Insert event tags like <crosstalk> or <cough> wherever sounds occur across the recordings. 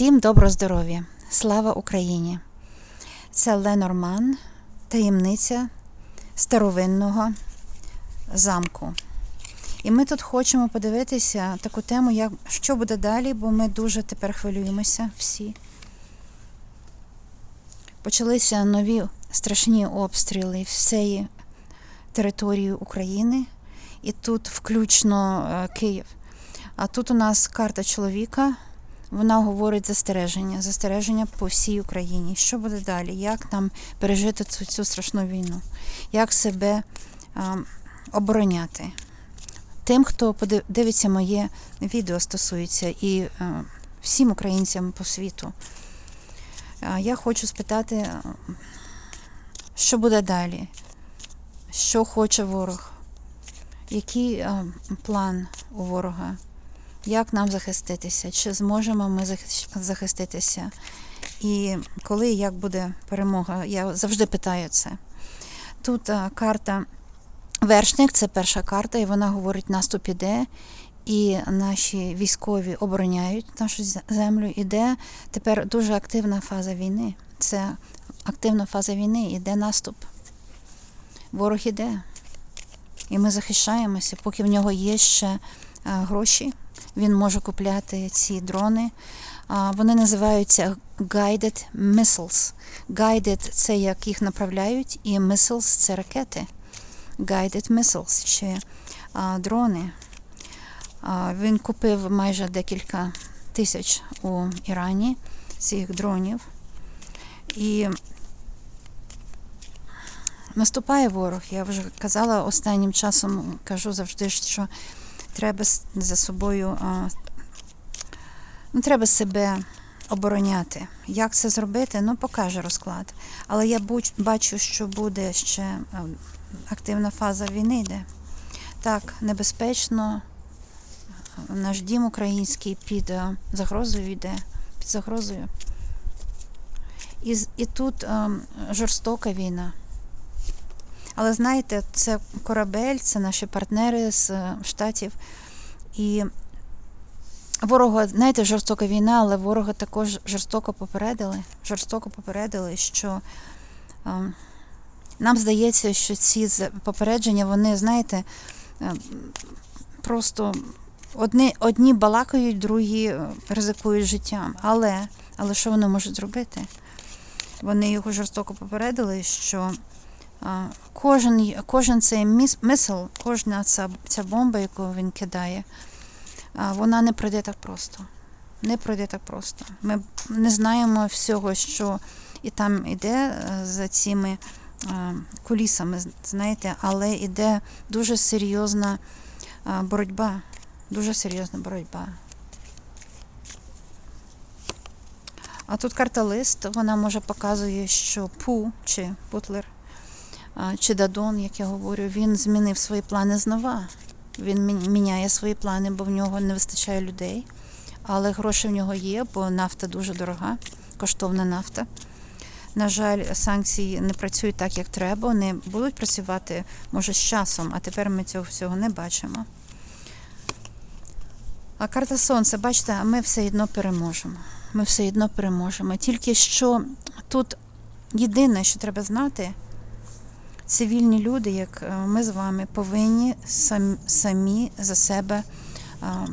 Всім добро здоров'я! Слава Україні! Це Ленорман, таємниця старовинного замку. І ми тут хочемо подивитися таку тему, як що буде далі, бо ми дуже тепер хвилюємося всі. Почалися нові страшні обстріли всієї території України, і тут включно е, Київ. А тут у нас карта чоловіка. Вона говорить застереження, застереження по всій Україні. Що буде далі? Як нам пережити цю, цю страшну війну? Як себе а, обороняти? Тим, хто дивиться моє відео, стосується і а, всім українцям по світу. А, я хочу спитати, що буде далі? Що хоче ворог? Який а, план у ворога? Як нам захиститися, чи зможемо ми захиститися, і коли і як буде перемога. Я завжди питаю це. Тут а, карта вершник, це перша карта, і вона говорить, наступ іде, і наші військові обороняють нашу землю. Іде тепер дуже активна фаза війни. Це активна фаза війни, іде наступ. Ворог іде. І ми захищаємося, поки в нього є ще а, гроші. Він може купляти ці дрони. Вони називаються Guided Missiles. Guided – це як їх направляють, і missiles – це ракети. Guided Missiles чи а, дрони. А, Він купив майже декілька тисяч у Ірані цих дронів. І наступає ворог. Я вже казала останнім часом, кажу завжди, що треба за собою, ну, треба себе обороняти. Як це зробити? Ну, покаже розклад. Але я бачу, що буде ще активна фаза війни йде. Так, небезпечно. Наш дім український під загрозою йде. Під загрозою. І, і тут а, жорстока війна. Але знаєте, це корабель, це наші партнери з е, Штатів. І ворога, знаєте, жорстока війна, але ворога також жорстоко попередили. Жорстоко попередили, що е, нам здається, що ці попередження, вони, знаєте, е, просто одні, одні балакають, другі ризикують життям. Але, але що вони можуть зробити? Вони його жорстоко попередили, що Кожен, кожен цей мисл, кожна ця, ця бомба, яку він кидає, вона не пройде так просто. Не пройде так просто. Ми не знаємо всього, що і там іде е, за цими е, кулісами, знаєте, але іде дуже серйозна е, боротьба. Дуже серйозна боротьба. А тут карта лист, вона може показує, що Пу чи Бутлер чи Дадон, як я говорю, він змінив свої плани знова. Він міняє свої плани, бо в нього не вистачає людей. Але гроші в нього є, бо нафта дуже дорога, коштовна нафта. На жаль, санкції не працюють так, як треба. Вони будуть працювати, може, з часом, а тепер ми цього всього не бачимо. А карта Сонця, бачите, ми все одно переможемо. Ми все одно переможемо. Тільки що тут єдине, що треба знати, цивільні люди, як е, ми з вами, повинні сам- самі за себе а,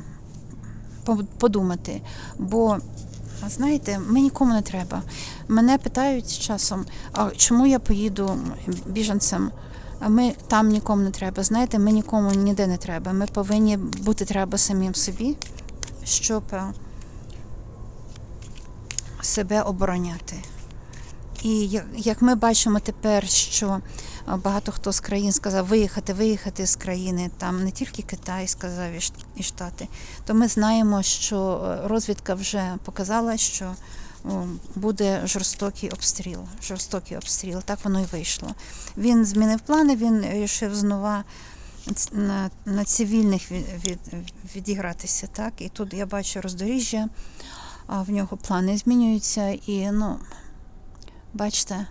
подумати. Бо, знаєте, ми нікому не треба. Мене питають з часом, а чому я поїду біженцем? Ми там нікому не треба. Знаєте, ми нікому ніде не треба. Ми повинні бути треба самим собі, щоб е, себе обороняти. І як- ми бачимо тепер, що багато хто з країн сказав виїхати, виїхати з країни, там не тільки Китай сказав і Штати, то ми знаємо, що е, розвідка вже показала, що буде жорстокий обстріл. Жорстокий обстріл. Так воно і вийшло. Він змінив плани, він вирішив знову на, на цивільних від, від, відігратися. Так? І тут я бачу роздоріжжя, а в нього плани змінюються, і ну, бачите.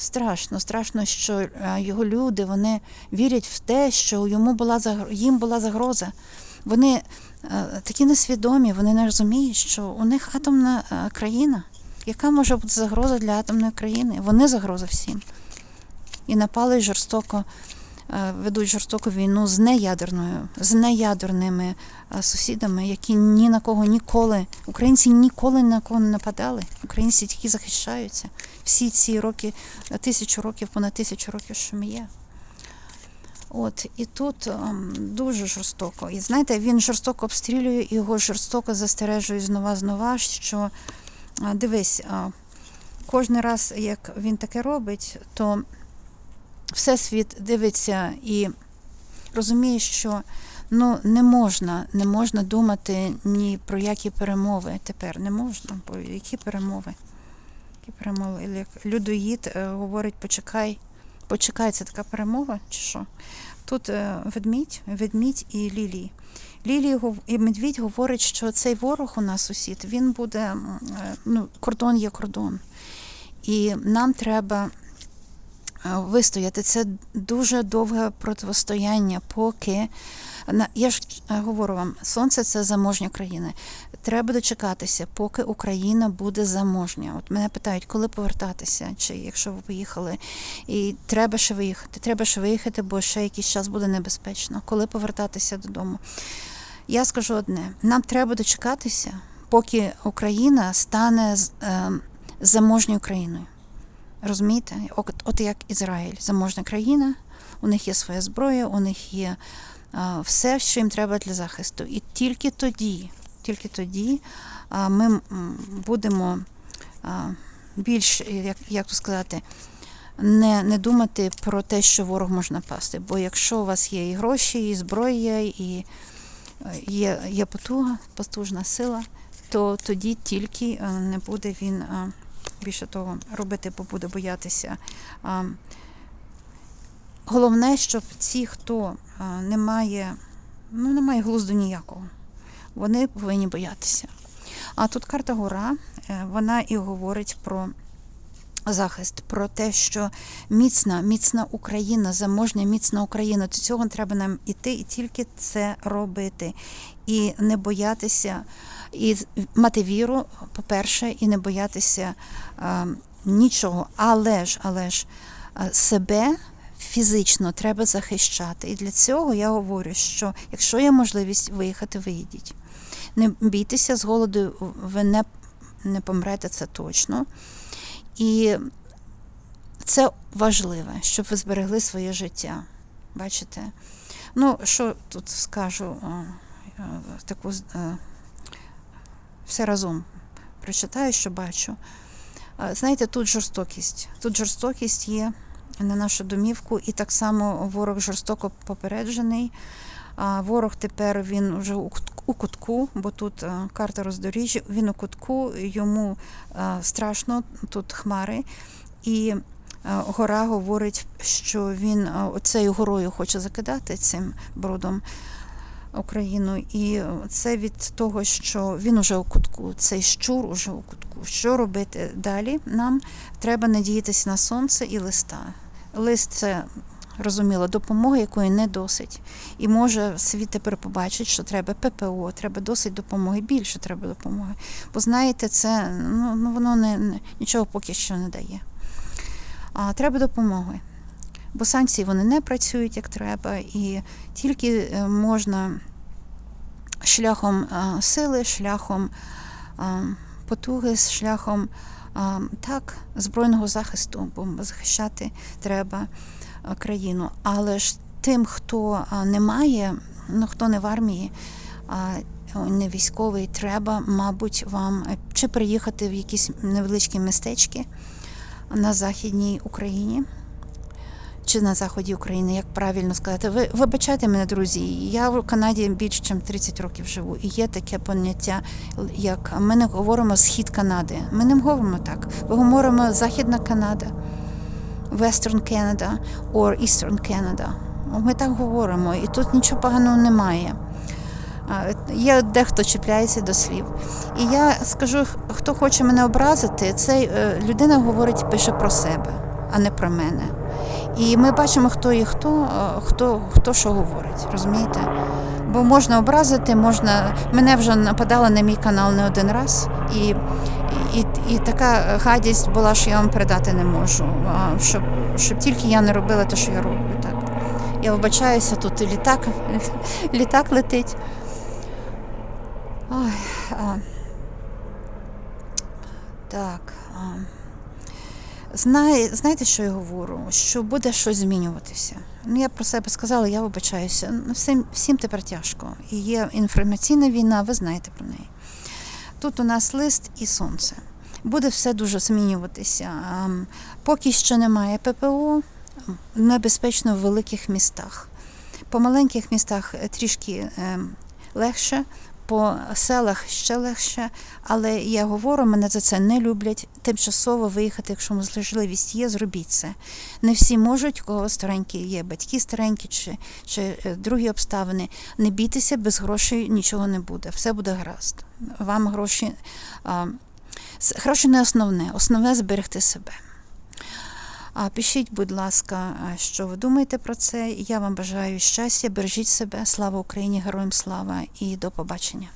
Страшно, страшно, що е, його люди вони вірять в те, що йому була їм була загроза. вони е, такі несвідомі, вони не розуміють, що у них атомна е, країна. Яка може бути загроза для атомної країни? Вони загроза всім. І напали жорстоко, ведуть жорстоку війну з неядерною, з неядерними е, сусідами, які ні на кого ніколи, українці ніколи на кого не нападали. Українці тільки захищаються. Всі ці роки, е, тисячу років, понад тисячу років, що ми є. От і тут ем, дуже жорстоко. І знаєте, він жорстоко обстрілює його жорстоко застережує знова знова, що дивись, а, кожен раз, як він таке робить, то всесвіт дивиться і розуміє, що ну не можна, не можна думати ні про які перемови тепер. Не можна, бо які перемови? Які перемови? Як людоїд е, говорить, почекай, почекай, це така перемова, чи що? Тут е, ведмідь, ведмідь і лілії. Лілії і медвідь говорить, що цей ворог у нас сусід, він буде, е, ну, кордон є кордон. І нам треба вистояти. Це дуже довге протистояння, поки. Я ж е, говорю вам, сонце це заможня країна. Треба дочекатися, поки Україна буде заможня. От мене питають, коли повертатися, чи якщо ви поїхали, і треба ще виїхати. Треба ще виїхати, бо ще якийсь час буде небезпечно. Коли повертатися додому? Я скажу одне: нам треба дочекатися, поки Україна стане е, заможньою країною. Розумієте? От, от як Ізраїль, заможна країна, у них є своя зброя, у них є а, все, що їм треба для захисту. І тільки тоді, тільки тоді а, ми будемо а, більш, як, як то сказати, не, не думати про те, що ворог може напасти. Бо якщо у вас є і гроші, і зброя, і е, є, є потуга, потужна сила, то тоді тільки е, не буде він е, більше того робити, бо буде боятися. Головне, щоб ці, хто не має, ну, не має глузду ніякого, вони повинні боятися. А тут карта гора, е, вона і говорить про захист, про те, що міцна, міцна Україна, заможня, міцна Україна. До цього треба нам іти і тільки це робити. І не боятися, і мати віру, по-перше, і не боятися е, нічого. Але ж, але ж е, себе фізично треба захищати. І для цього я говорю, що якщо є можливість виїхати, виїдіть. Не бійтеся з голоду, ви не, не помрете, це точно. І це важливе, щоб ви зберегли своє життя. Бачите? Ну, що тут скажу, а, а, таку а, все разом прочитаю, що бачу. Знаєте, тут жорстокість. Тут жорстокість є на нашу домівку, і так само ворог жорстоко попереджений. Ворог тепер він вже у кутку, бо тут карта роздоріжжя, він у кутку, йому страшно, тут хмари. І гора говорить, що він оцею горою хоче закидати цим брудом Україну. І це від того, що він уже у кутку, цей щур уже у кутку. Що робити далі? Нам треба надіятися на сонце і листа. Лист це розуміло допомога, якої не досить. І може світ тепер побачить, що треба ППО, треба досить допомоги, більше треба допомоги. Бо знаєте, це ну, ну воно не нічого поки що не дає. А треба допомоги. Бо санкції вони не працюють як треба, і тільки е, можна шляхом сили, шляхом а, потуги, шляхом так, збройного захисту, бо захищати треба країну. Але ж тим, хто не має, ну хто не в армії, не військовий, треба, мабуть, вам е, чи приїхати в якісь невеличкі містечки на Західній Україні. Чи на заході України, як правильно сказати. Ви вибачайте мене, друзі. Я в Канаді більше ніж 30 років живу, і є таке поняття, як ми не говоримо схід Канади. Ми не говоримо так. Ми говоримо Західна Канада, Western Canada or Eastern Canada. Ми так говоримо, і тут нічого поганого немає. Є дехто чіпляється до слів. І я скажу, хто хоче мене образити, цей е, людина говорить, пише про себе, а не про мене. І ми бачимо, хто і хто, е, хто, хто що говорить. Розумієте? Бо можна образити, можна. Мене вже нападали на мій канал не один раз, і, і, і така гадість була, що я вам передати не можу. Щоб, щоб тільки я не робила те, що я роблю. Так. Я вибачаюся, тут і літак, <laughs> літак летить. Ой, а, так. А, знає, знаєте, що я говорю? Що буде щось змінюватися. Ну, я про себе сказала, я вибачаюся. Ну, всім, всім тепер тяжко. І є інформаційна війна, ви знаєте про неї. Тут у нас лист і сонце. Буде все дуже змінюватися. Поки що немає ППО, небезпечно в великих містах. По маленьких містах е, трішки ем, легше, по селах ще легше, але я говорю, мене за це не люблять. Тимчасово виїхати, якщо можливість є, зробіть це. Не всі можуть, у кого старенькі є батьки старенькі чи, чи е, другі обставини. Не бійтеся, без грошей нічого не буде. Все буде гаразд. Вам гроші. А, гроші не основне, основне зберегти себе. А пишіть, будь ласка, що ви думаєте про це. Я вам бажаю щастя, бережіть себе, слава Україні, героям слава і до побачення.